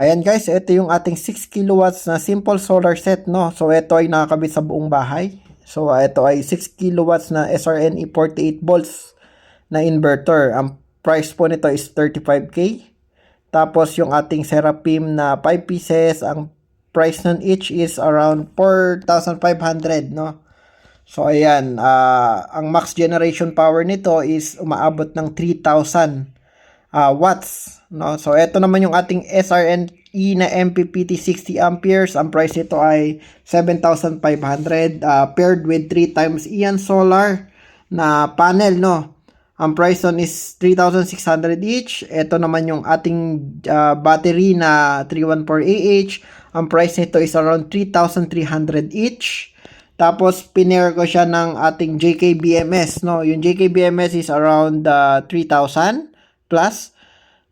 Ayan guys, ito yung ating 6 kilowatts na simple solar set, no? So ito ay nakakabit sa buong bahay. So uh, ito ay 6 kilowatts na SRNE 48 volts na inverter. Ang price po nito is 35k. Tapos yung ating Seraphim na 5 pieces, ang price nun each is around 4,500, no? So ayan, ah, ang max generation power nito is umaabot ng 3,000 ah, watts, no? So ito naman yung ating SRNE na MPPT 60 amperes. Ang price nito ay 7,500 ah, paired with 3 times Ian Solar na panel, no? Ang price nun is 3,600 each. Ito naman yung ating ah, battery na 314AH. Ang price nito is around 3,300 each. Tapos, pinair ko siya ng ating JKBMS, no? Yung JKBMS is around uh, 3,000 plus.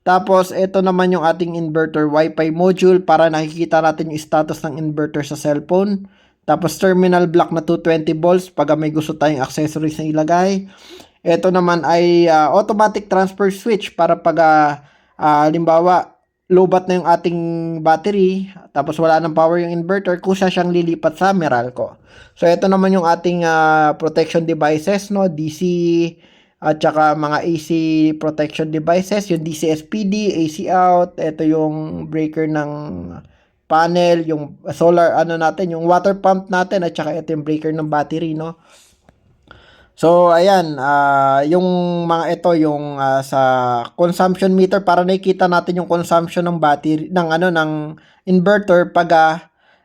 Tapos, ito naman yung ating inverter Wi-Fi module para nakikita natin yung status ng inverter sa cellphone. Tapos, terminal block na 220 volts pag may gusto tayong accessories na ilagay. Ito naman ay uh, automatic transfer switch para pag, uh, uh, halimbawa, lobat na yung ating battery, tapos wala ng power yung inverter, kusa siyang lilipat sa Meralco. So, ito naman yung ating uh, protection devices, no? DC at saka mga AC protection devices, yung DC SPD, AC out, ito yung breaker ng panel, yung solar, ano natin, yung water pump natin, at saka ito yung breaker ng battery, no? So, ayan, ah, yung mga ito, yung ah, sa consumption meter, para nakikita natin yung consumption ng battery, ng ano, ng inverter pag ah,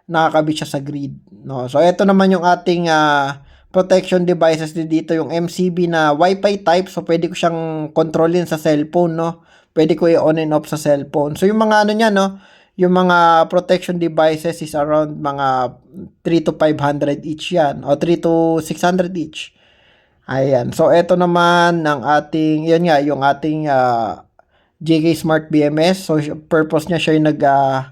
nakakabit siya sa grid. No? So, ito naman yung ating ah, protection devices din dito, yung MCB na Wi-Fi type. So, pwede ko siyang kontrolin sa cellphone, no? Pwede ko i-on and off sa cellphone. So, yung mga ano niya, no? Yung mga protection devices is around mga 3 to 500 each yan. O 3 to 600 each. Ayan. So, ito naman ang ating, yun nga, yung ating ah, JK Smart BMS. So, purpose niya siya yung nag, ah,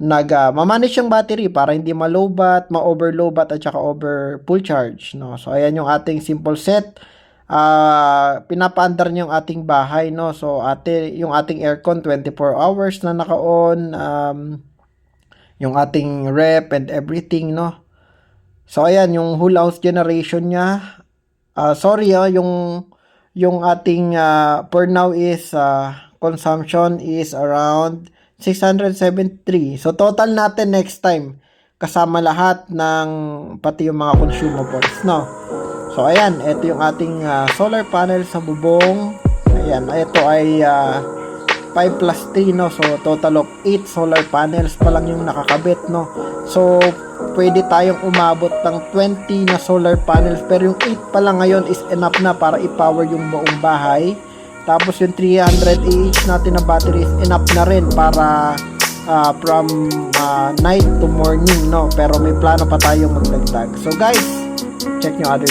nag, ah, mamanage yung battery para hindi ma-lowbat, ma-overlowbat at saka over full charge. No? So, ayan yung ating simple set. Ah, pinapaandar niya yung ating bahay, no? So, ate, yung ating aircon 24 hours na naka-on, um, yung ating rep and everything, no? So, ayan, yung whole house generation niya, Ah, sorry ah, yung yung ating ah, per now is ah, consumption is around 673. So total natin next time kasama lahat ng pati yung mga consumables, no? So ayan, ito yung ating ah, solar panel sa bubong. Ayan, ito ay ah, 5 plus 3, no? So, total of 8 solar panels pa lang yung nakakabit, no? So, pwede tayong umabot ng 20 na solar panels. Pero yung 8 pa lang ngayon is enough na para i-power yung buong bahay. Tapos yung 300 AH natin na battery is enough na rin para ah, from ah, night to morning, no? Pero may plano pa tayong magdagdag. So, guys, check nyo other